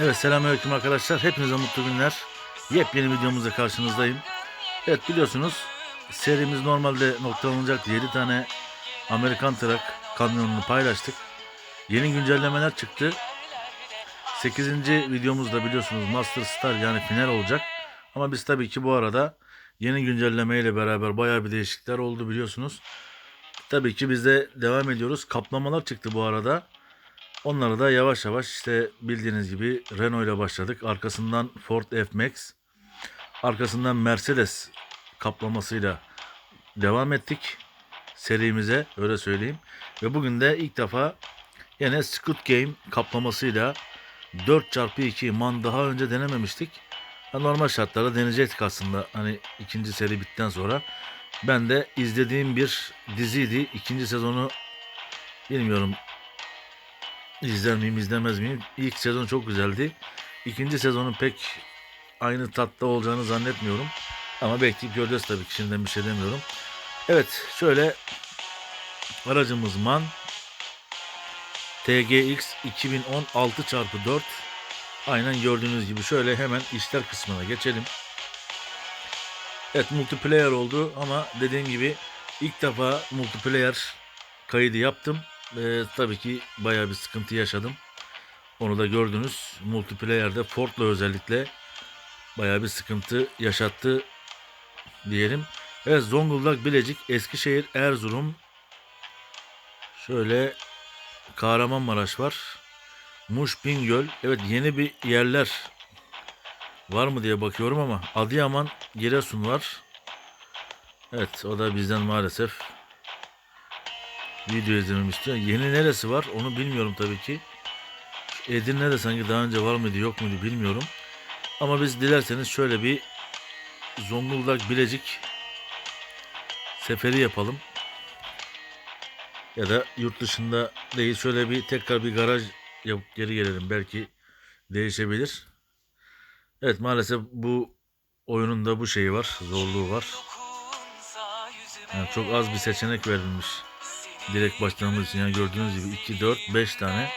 Evet selamünaleyküm arkadaşlar. Hepinize mutlu günler. Yepyeni videomuzda karşınızdayım. Evet biliyorsunuz serimiz normalde noktalanacak 7 tane Amerikan trak kamyonunu paylaştık. Yeni güncellemeler çıktı. 8. videomuzda biliyorsunuz Master Star yani final olacak. Ama biz tabii ki bu arada yeni güncelleme ile beraber bayağı bir değişiklikler oldu biliyorsunuz. Tabii ki biz de devam ediyoruz. Kaplamalar çıktı bu arada. Onları da yavaş yavaş işte bildiğiniz gibi Renault ile başladık. Arkasından Ford F-Max. Arkasından Mercedes kaplamasıyla devam ettik serimize öyle söyleyeyim. Ve bugün de ilk defa yine Squid Game kaplamasıyla 4x2 man daha önce denememiştik. Normal şartlarda deneyecektik aslında hani ikinci seri bittikten sonra. Ben de izlediğim bir diziydi. İkinci sezonu bilmiyorum İzler miyim izlemez miyim? İlk sezon çok güzeldi. İkinci sezonun pek aynı tatta olacağını zannetmiyorum. Ama bekleyip göreceğiz tabii ki şimdiden bir şey demiyorum. Evet şöyle aracımız MAN TGX 2016 x 4 Aynen gördüğünüz gibi şöyle hemen işler kısmına geçelim. Evet multiplayer oldu ama dediğim gibi ilk defa multiplayer kaydı yaptım. Ee, tabii ki bayağı bir sıkıntı yaşadım. Onu da gördünüz. Multiplayer'de Ford'la özellikle bayağı bir sıkıntı yaşattı diyelim. Evet Zonguldak, Bilecik, Eskişehir, Erzurum. Şöyle Kahramanmaraş var. Muş, Bingöl. Evet yeni bir yerler var mı diye bakıyorum ama Adıyaman, Giresun var. Evet o da bizden maalesef video izlememi istiyor. Yeni neresi var onu bilmiyorum tabii ki. Edirne'de sanki daha önce var mıydı yok muydu bilmiyorum. Ama biz dilerseniz şöyle bir Zonguldak Bilecik seferi yapalım. Ya da yurt dışında değil şöyle bir tekrar bir garaj yapıp geri gelelim. Belki değişebilir. Evet maalesef bu oyunun da bu şeyi var. Zorluğu var. Yani çok az bir seçenek verilmiş direkt başlamamız için yani gördüğünüz gibi 2, 4, 5 tane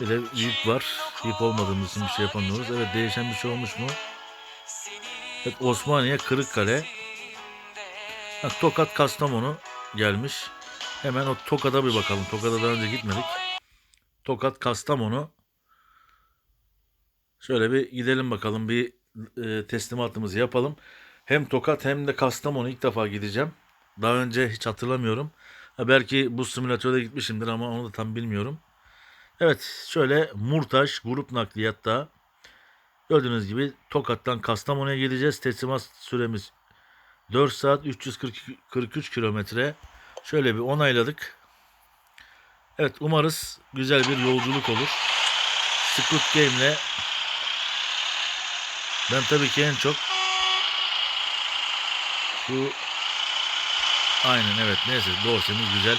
bir de yük var. Yük olmadığımız için bir şey yapamıyoruz. Evet değişen bir şey olmuş mu? Evet Osmaniye Kırıkkale ha, Tokat Kastamonu gelmiş. Hemen o Tokat'a bir bakalım. Tokat'a daha önce gitmedik. Tokat Kastamonu Şöyle bir gidelim bakalım bir e, teslimatımızı yapalım. Hem Tokat hem de Kastamonu ilk defa gideceğim. Daha önce hiç hatırlamıyorum. Ha, belki bu simülatörde gitmişimdir ama onu da tam bilmiyorum. Evet şöyle Murtaş grup nakliyatta gördüğünüz gibi Tokat'tan Kastamonu'ya gideceğiz. Teslimat süremiz 4 saat 343 kilometre. Şöyle bir onayladık. Evet umarız güzel bir yolculuk olur. Squid Game'le ben tabii ki en çok bu Aynen evet neyse dosyamız güzel.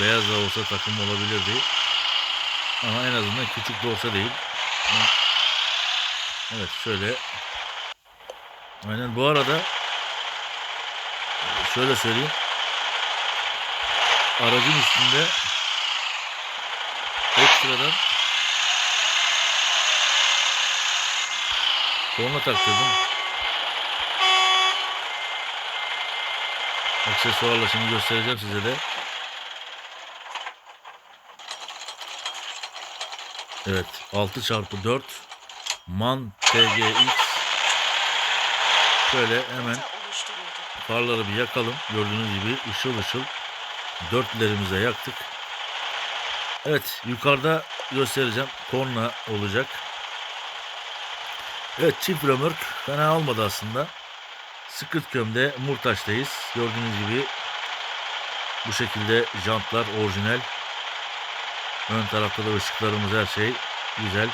Beyaz da olsa takım olabilirdi. Ama en azından küçük dorsa değil. Evet şöyle. Aynen bu arada şöyle söyleyeyim. Aracın üstünde ekstradan korna taktırdım. Aksesuarla şimdi göstereceğim size de. Evet 6 çarpı 4 MAN TGX Şöyle hemen farları bir yakalım. Gördüğünüz gibi ışıl ışıl dörtlerimize yaktık. Evet yukarıda göstereceğim. Korna olacak. Evet çift römork fena olmadı aslında. Sıkırtköm'de Murtaş'tayız. Gördüğünüz gibi bu şekilde jantlar orijinal. Ön tarafta da ışıklarımız her şey güzel.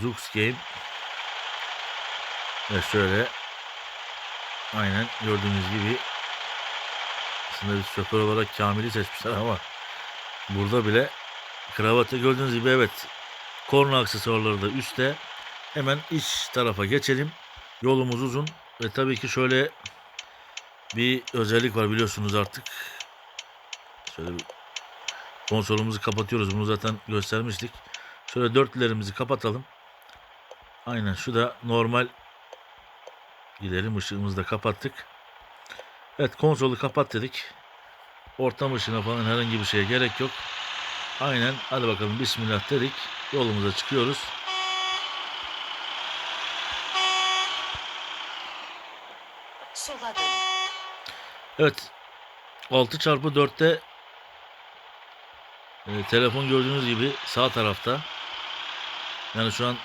Zux Game. Ve şöyle aynen gördüğünüz gibi aslında bir şoför olarak Kamil'i seçmişler ama burada bile kravatı gördüğünüz gibi evet korna aksesuarları da üstte. Hemen iç tarafa geçelim. Yolumuz uzun. Ve tabii ki şöyle bir özellik var biliyorsunuz artık. Şöyle bir konsolumuzu kapatıyoruz. Bunu zaten göstermiştik. Şöyle dörtlülerimizi kapatalım. Aynen şu da normal gidelim ışığımızı da kapattık. Evet konsolu kapat dedik. Ortam ışığına falan herhangi bir şeye gerek yok. Aynen hadi bakalım bismillah dedik. Yolumuza çıkıyoruz. Evet 6 çarpı 4'te e, telefon gördüğünüz gibi sağ tarafta. Yani şu an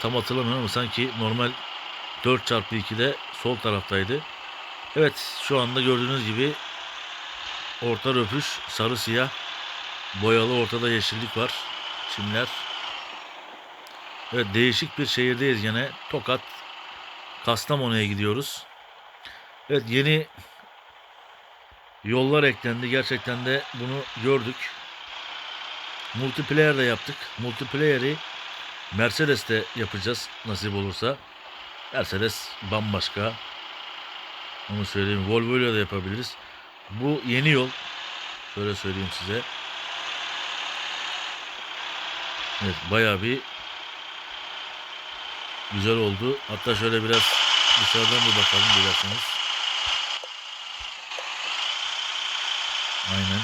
tam hatırlamıyorum ama sanki normal 4 çarpı 2'de sol taraftaydı. Evet şu anda gördüğünüz gibi orta röpuş sarı siyah boyalı ortada yeşillik var. Çimler. Evet değişik bir şehirdeyiz gene. Tokat Kastamonu'ya gidiyoruz. Evet yeni yollar eklendi. Gerçekten de bunu gördük. Multiplayer de yaptık. Multiplayer'i Mercedes'te yapacağız nasip olursa. Mercedes bambaşka. Onu söyleyeyim. Volvo ile de yapabiliriz. Bu yeni yol. Şöyle söyleyeyim size. Evet bayağı bir güzel oldu. Hatta şöyle biraz dışarıdan bir bakalım dilerseniz. Aynen.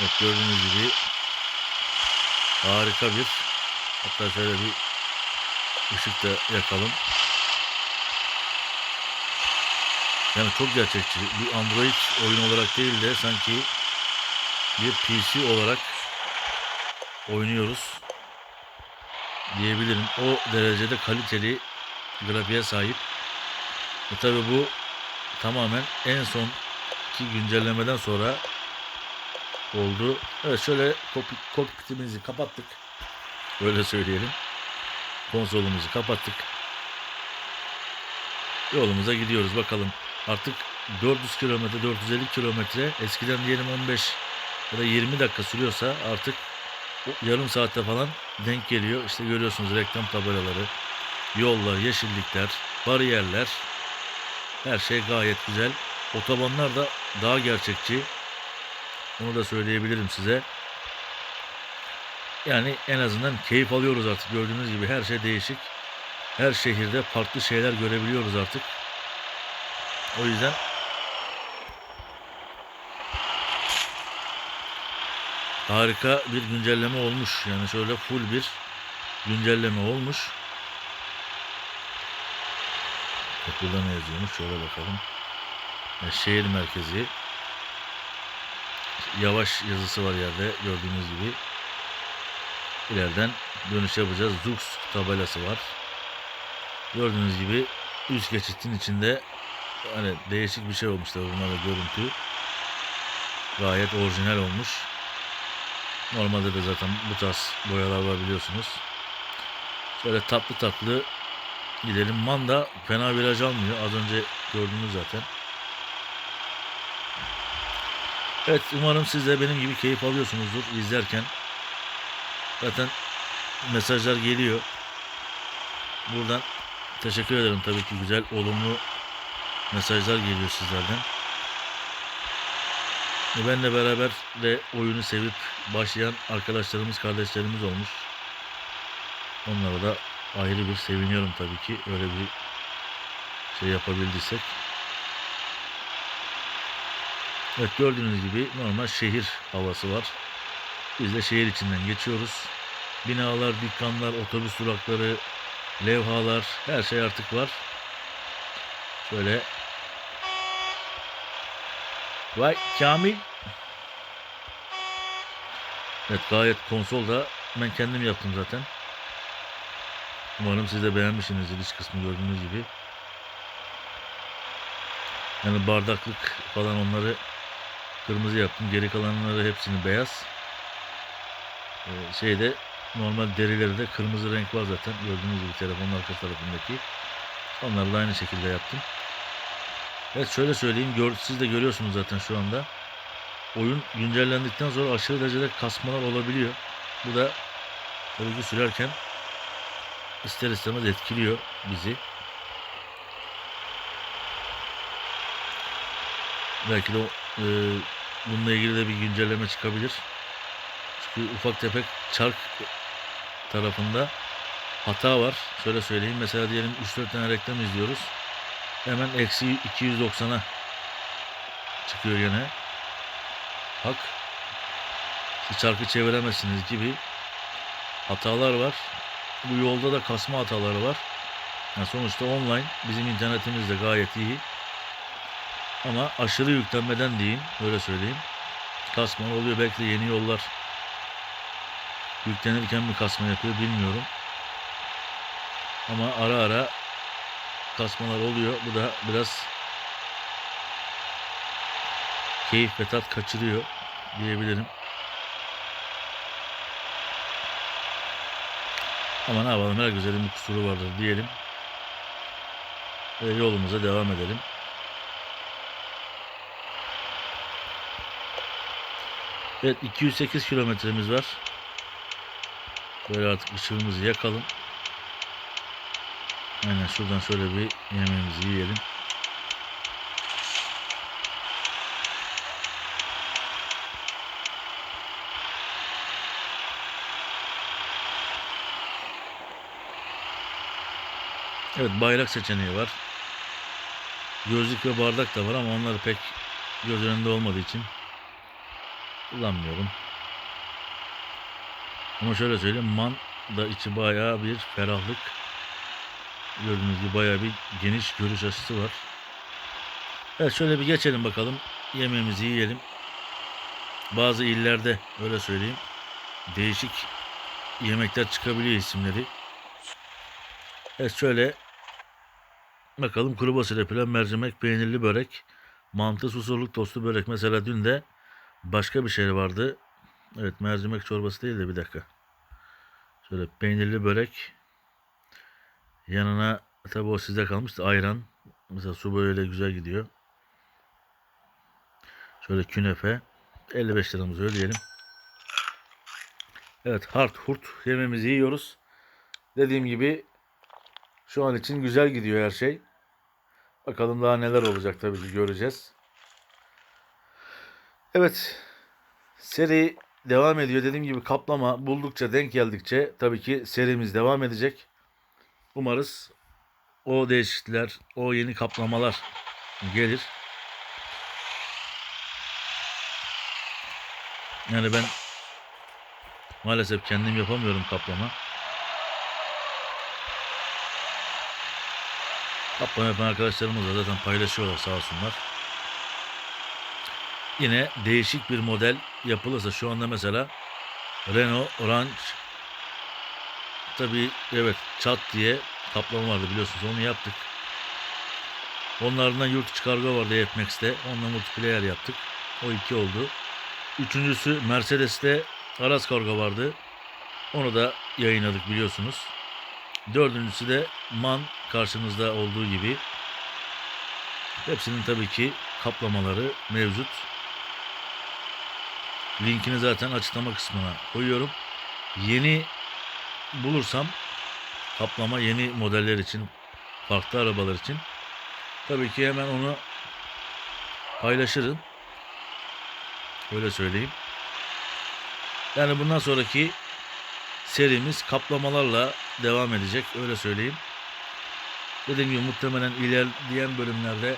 Evet gördüğünüz gibi harika bir hatta şöyle bir ışık da yakalım. Yani çok gerçekçi. Bir Android oyun olarak değil de sanki bir PC olarak oynuyoruz diyebilirim. O derecede kaliteli grafiğe sahip. E tabi bu tamamen en son ki güncellemeden sonra oldu. Evet şöyle kokpit, kokpitimizi kapattık. Öyle söyleyelim. Konsolumuzu kapattık. Yolumuza gidiyoruz bakalım. Artık 400 kilometre 450 kilometre eskiden diyelim 15 ya da 20 dakika sürüyorsa artık yarım saatte falan denk geliyor. İşte görüyorsunuz reklam tabelaları, yollar, yeşillikler, bariyerler. Her şey gayet güzel. Otobanlar da daha gerçekçi. Onu da söyleyebilirim size. Yani en azından keyif alıyoruz artık. Gördüğünüz gibi her şey değişik. Her şehirde farklı şeyler görebiliyoruz artık. O yüzden harika bir güncelleme olmuş. Yani şöyle full bir güncelleme olmuş. Burada ne yazıyormuş? Şöyle bakalım. Yani şehir merkezi. Yavaş yazısı var yerde gördüğünüz gibi. İleriden dönüş yapacağız. Zux tabelası var. Gördüğünüz gibi üst geçitin içinde hani değişik bir şey olmuş tabii bunlarla görüntü. Gayet orijinal olmuş. Normalde de zaten bu tarz boyalar var biliyorsunuz. Şöyle tatlı tatlı gidelim. Manda fena viraj almıyor. Az önce gördünüz zaten. Evet umarım siz de benim gibi keyif alıyorsunuzdur izlerken. Zaten mesajlar geliyor. Buradan teşekkür ederim tabii ki güzel olumlu mesajlar geliyor sizlerden. E, Benle beraber de oyunu sevip başlayan arkadaşlarımız, kardeşlerimiz olmuş. Onlara da ayrı bir seviniyorum tabii ki. Öyle bir şey yapabildiysek. Evet gördüğünüz gibi normal şehir havası var. Biz de şehir içinden geçiyoruz. Binalar, dükkanlar, otobüs durakları, levhalar, her şey artık var. Şöyle Vay Kamil. Evet gayet konsol da ben kendim yaptım zaten. Umarım siz de beğenmişsinizdir iç kısmı gördüğünüz gibi. Yani bardaklık falan onları kırmızı yaptım. Geri kalanları hepsini beyaz. Ee, şeyde normal derileri de kırmızı renk var zaten. Gördüğünüz gibi telefonun arka tarafındaki. Onları da aynı şekilde yaptım. Evet şöyle söyleyeyim. Gör, siz de görüyorsunuz zaten şu anda. Oyun güncellendikten sonra aşırı derecede kasmalar olabiliyor. Bu da ki sürerken ister istemez etkiliyor bizi. Belki de e, bununla ilgili de bir güncelleme çıkabilir. Çünkü ufak tefek çark tarafında hata var. Şöyle söyleyeyim. Mesela diyelim 3-4 tane reklam izliyoruz. Hemen eksi 290'a çıkıyor gene. Hak. İşte çarkı çeviremezsiniz gibi hatalar var. Bu yolda da kasma hataları var. Yani sonuçta online bizim internetimiz de gayet iyi. Ama aşırı yüklenmeden diyeyim, öyle söyleyeyim. Kasma oluyor belki yeni yollar yüklenirken mi kasma yapıyor bilmiyorum. Ama ara ara kasmalar oluyor. Bu da biraz keyif ve tat kaçırıyor diyebilirim. Ama ne yapalım her güzelin bir kusuru vardır diyelim. Ve yolumuza devam edelim. Evet 208 kilometremiz var. Böyle artık ışığımızı yakalım. Aynen şuradan şöyle bir yemeğimizi yiyelim. Evet bayrak seçeneği var. Gözlük ve bardak da var ama onları pek göz önünde olmadığı için kullanmıyorum. Ama şöyle söyleyeyim man da içi bayağı bir ferahlık. Gördüğünüz gibi bayağı bir geniş görüş açısı var. Evet şöyle bir geçelim bakalım. Yemeğimizi yiyelim. Bazı illerde öyle söyleyeyim. Değişik yemekler çıkabiliyor isimleri. Evet şöyle bakalım kuru fasulye pilav, mercimek, peynirli börek, mantı, susurluk tostu börek. Mesela dün de başka bir şey vardı. Evet mercimek çorbası değil de bir dakika. Şöyle peynirli börek. Yanına tabi o sizde kalmıştı ayran. Mesela su böyle güzel gidiyor. Şöyle künefe. 55 liramızı ödeyelim. Evet hart hurt yemeğimizi yiyoruz. Dediğim gibi şu an için güzel gidiyor her şey. Bakalım daha neler olacak tabii ki göreceğiz. Evet. Seri devam ediyor. Dediğim gibi kaplama buldukça denk geldikçe tabii ki serimiz devam edecek. Umarız o değişiklikler, o yeni kaplamalar gelir. Yani ben maalesef kendim yapamıyorum kaplama. Kaplama yapan arkadaşlarımız da zaten paylaşıyorlar sağ olsunlar. Yine değişik bir model yapılırsa şu anda mesela Renault Range tabi evet çat diye kaplama vardı biliyorsunuz onu yaptık. Onlardan yurt içi kargo vardı Fmex'te. Onunla multiplayer yaptık. O iki oldu. Üçüncüsü Mercedes'te Aras kargo vardı. Onu da yayınladık biliyorsunuz. Dördüncüsü de MAN karşınızda olduğu gibi. Hepsinin tabii ki kaplamaları mevcut. Linkini zaten açıklama kısmına koyuyorum. Yeni bulursam kaplama yeni modeller için, farklı arabalar için tabii ki hemen onu paylaşırım. Öyle söyleyeyim. Yani bundan sonraki serimiz kaplamalarla devam edecek. Öyle söyleyeyim. Dediğim gibi muhtemelen ilerleyen bölümlerde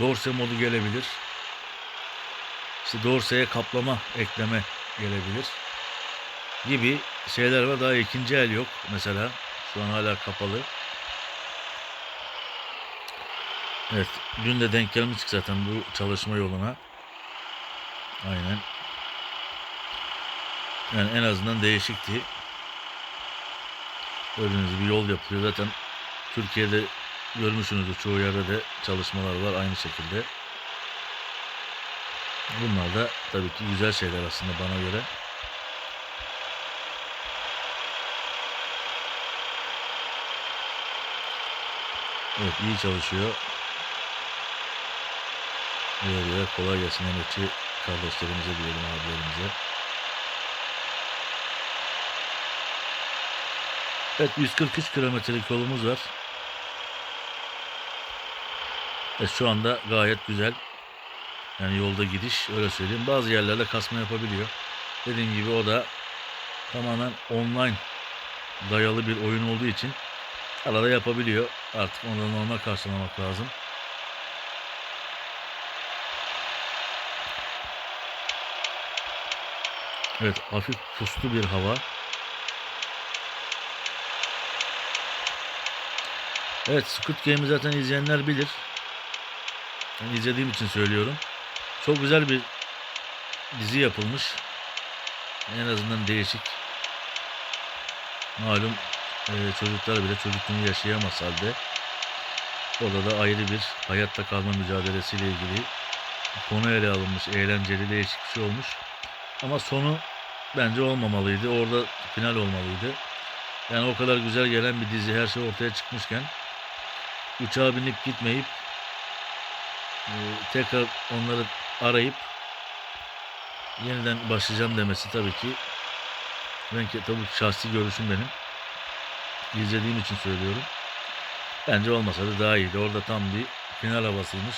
dorse modu gelebilir. İşte dorseye kaplama ekleme gelebilir. Gibi şeyler var. Daha ikinci el yok mesela. Şu an hala kapalı. Evet. Dün de denk gelmiştik zaten bu çalışma yoluna. Aynen. Yani en azından değişikti. Gördüğünüz gibi yol yapılıyor. Zaten Türkiye'de görmüşsünüzdür çoğu yerde de çalışmalar var aynı şekilde. Bunlar da tabii ki güzel şeyler aslında bana göre. Evet iyi çalışıyor. Diğer kolay gelsin emekçi kardeşlerimize diyelim abilerimize. Evet 143 kilometrelik yolumuz var. Evet şu anda gayet güzel. Yani yolda gidiş öyle söyleyeyim. Bazı yerlerde kasma yapabiliyor. Dediğim gibi o da tamamen online dayalı bir oyun olduğu için arada yapabiliyor. Artık da normal karşılamak lazım. Evet hafif puslu bir hava. Evet Squid Game'i zaten izleyenler bilir. Ben izlediğim için söylüyorum. Çok güzel bir dizi yapılmış. En azından değişik. Malum e, çocuklar bile çocukluğunu yaşayamaz halde. Orada da ayrı bir hayatta kalma mücadelesiyle ilgili konu ele alınmış. Eğlenceli değişik bir şey olmuş. Ama sonu bence olmamalıydı. Orada final olmalıydı. Yani o kadar güzel gelen bir dizi her şey ortaya çıkmışken uçağa binip gitmeyip e, tekrar onları arayıp yeniden başlayacağım demesi tabii ki ben ki tabii şahsi görüşüm benim. İzlediğim için söylüyorum. Bence olmasa da daha iyiydi. Orada tam bir final havasıymış.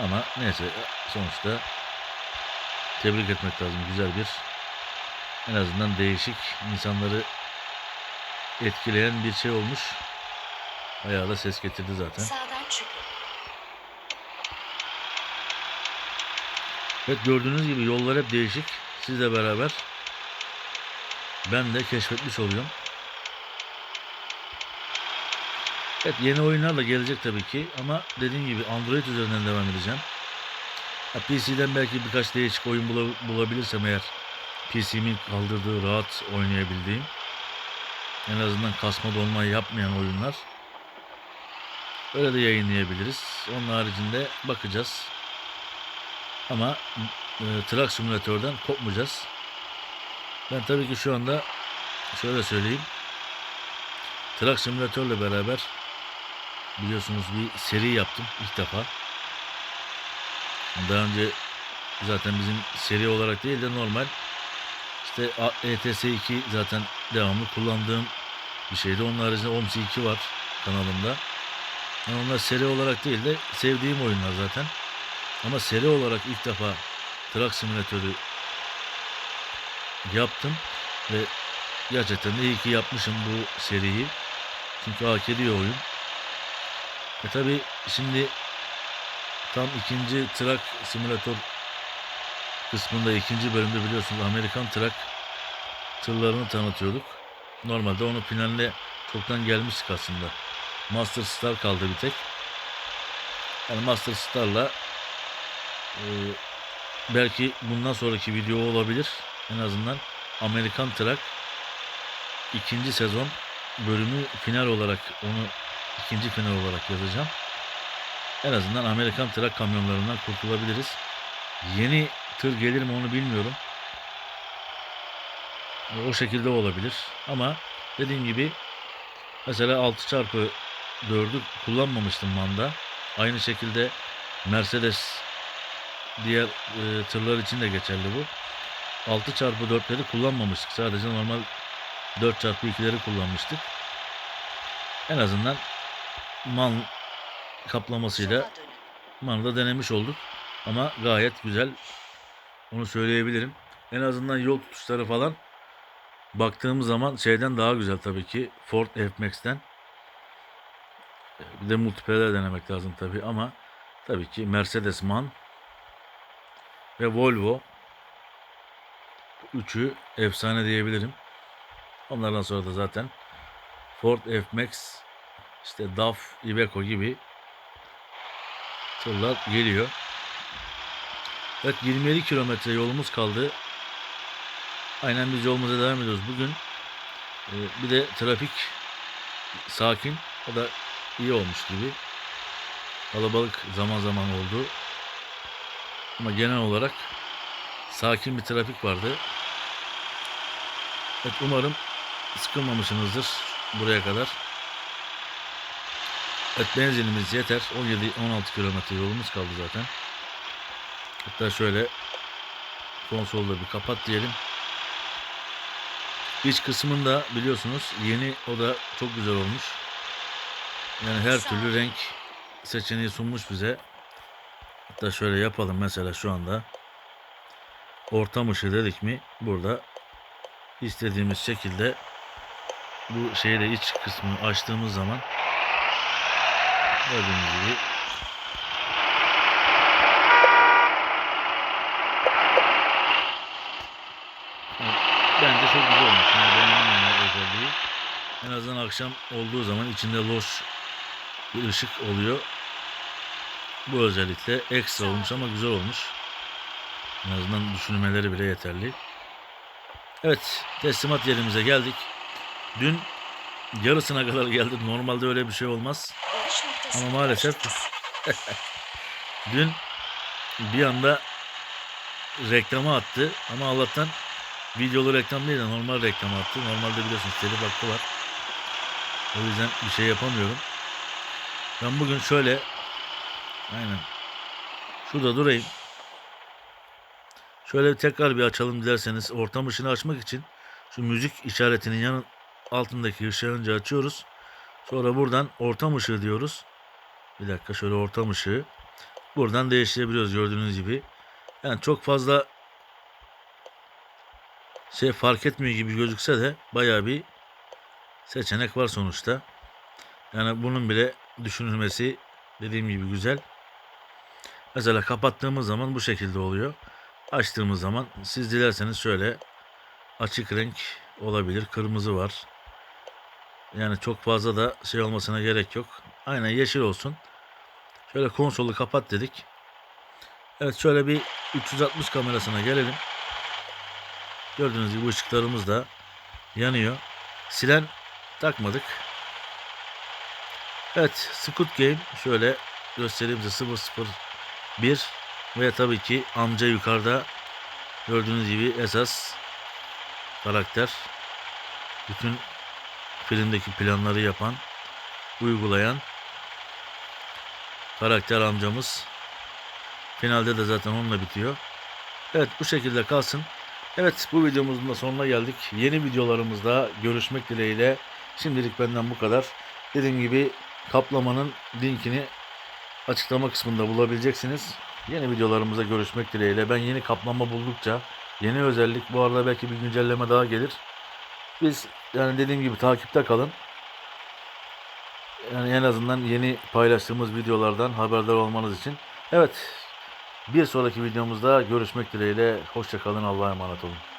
Ama neyse sonuçta tebrik etmek lazım. Güzel bir en azından değişik insanları etkileyen bir şey olmuş. Bayağı da ses getirdi zaten. Sağdan çıkın. Evet gördüğünüz gibi yollar hep değişik. Sizle beraber ben de keşfetmiş oluyorum. Evet yeni oyunlar da gelecek tabii ki ama dediğim gibi Android üzerinden devam edeceğim. PC'den belki birkaç değişik oyun bula- bulabilirsem eğer PC'min kaldırdığı rahat oynayabildiğim en azından kasma dolma yapmayan oyunlar öyle de yayınlayabiliriz. Onun haricinde bakacağız. Ama e, Truck Simülatör'den kopmayacağız. Ben tabii ki şu anda şöyle söyleyeyim. Truck Simülatör'le beraber biliyorsunuz bir seri yaptım ilk defa. Daha önce zaten bizim seri olarak değil de normal işte A- ETS 2 zaten devamlı kullandığım bir şeydi. Onun haricinde OMSI 2 var kanalımda. Yani onlar seri olarak değil de sevdiğim oyunlar zaten. Ama seri olarak ilk defa Truck Simülatörü yaptım ve gerçekten de iyi ki yapmışım bu seriyi. Çünkü hak ediyor oyun. E tabi şimdi tam ikinci Truck Simülatör kısmında ikinci bölümde biliyorsunuz Amerikan Truck tırlarını tanıtıyorduk. Normalde onu finaline çoktan gelmiştik aslında. Master Star kaldı bir tek. Yani Master Star'la ee, belki bundan sonraki video olabilir. En azından Amerikan Truck ikinci sezon bölümü final olarak onu ikinci final olarak yazacağım. En azından Amerikan Truck kamyonlarından kurtulabiliriz. Yeni tır gelir mi onu bilmiyorum. O şekilde olabilir. Ama dediğim gibi mesela 6 çarpı 4'ü kullanmamıştım Manda. Aynı şekilde Mercedes diğer e, tırlar için de geçerli bu. 6x4'leri kullanmamıştık. Sadece normal 4x2'leri kullanmıştık. En azından man kaplamasıyla manı da denemiş olduk. Ama gayet güzel. Onu söyleyebilirim. En azından yol tutuşları falan baktığımız zaman şeyden daha güzel tabii ki. Ford F-Max'ten. Bir de multiplayer denemek lazım tabii ama tabii ki Mercedes Man ve Volvo üçü efsane diyebilirim. Onlardan sonra da zaten Ford F-Max işte DAF, Iveco gibi tırlar geliyor. Evet 27 kilometre yolumuz kaldı. Aynen biz yolumuza devam ediyoruz. Bugün e, bir de trafik sakin. O da iyi olmuş gibi. Kalabalık zaman zaman oldu. Ama genel olarak sakin bir trafik vardı. Evet umarım sıkılmamışsınızdır buraya kadar. Evet benzinimiz yeter. 17-16 kilometre yolumuz kaldı zaten. Hatta şöyle konsolda bir kapat diyelim. İç kısmında biliyorsunuz yeni o da çok güzel olmuş. Yani her türlü renk seçeneği sunmuş bize. Hatta şöyle yapalım mesela şu anda. Ortam ışığı dedik mi burada istediğimiz şekilde bu şeyde iç kısmını açtığımız zaman gördüğünüz gibi Bence çok güzel olmuş. Yani beğendim özelliği. En azından akşam olduğu zaman içinde loş bir ışık oluyor. Bu özellikle ekstra olmuş ama güzel olmuş. En azından düşünmeleri bile yeterli. Evet teslimat yerimize geldik. Dün yarısına kadar geldik. Normalde öyle bir şey olmaz. Ama maalesef dün bir anda reklama attı. Ama Allah'tan videolu reklam değil de normal reklam attı. Normalde biliyorsunuz telif hakkı var. O yüzden bir şey yapamıyorum. Ben bugün şöyle aynen şurada durayım. Şöyle tekrar bir açalım dilerseniz. Ortam ışığını açmak için şu müzik işaretinin yanın altındaki ışığı önce açıyoruz. Sonra buradan ortam ışığı diyoruz. Bir dakika şöyle ortam ışığı. Buradan değiştirebiliyoruz gördüğünüz gibi. Yani çok fazla şey fark etmiyor gibi gözükse de bayağı bir seçenek var sonuçta. Yani bunun bile düşünülmesi dediğim gibi güzel. Mesela kapattığımız zaman bu şekilde oluyor. Açtığımız zaman siz dilerseniz şöyle açık renk olabilir. Kırmızı var. Yani çok fazla da şey olmasına gerek yok. Aynen yeşil olsun. Şöyle konsolu kapat dedik. Evet şöyle bir 360 kamerasına gelelim. Gördüğünüz gibi ışıklarımız da yanıyor. Siren takmadık. Evet Squid Game şöyle göstereyim size 001 ve tabii ki amca yukarıda gördüğünüz gibi esas karakter. Bütün filmdeki planları yapan, uygulayan karakter amcamız. Finalde de zaten onunla bitiyor. Evet bu şekilde kalsın. Evet bu videomuzun da sonuna geldik. Yeni videolarımızda görüşmek dileğiyle. Şimdilik benden bu kadar. Dediğim gibi kaplamanın linkini açıklama kısmında bulabileceksiniz. Yeni videolarımıza görüşmek dileğiyle. Ben yeni kaplama buldukça yeni özellik bu arada belki bir güncelleme daha gelir. Biz yani dediğim gibi takipte kalın. Yani en azından yeni paylaştığımız videolardan haberdar olmanız için. Evet bir sonraki videomuzda görüşmek dileğiyle. Hoşçakalın. Allah'a emanet olun.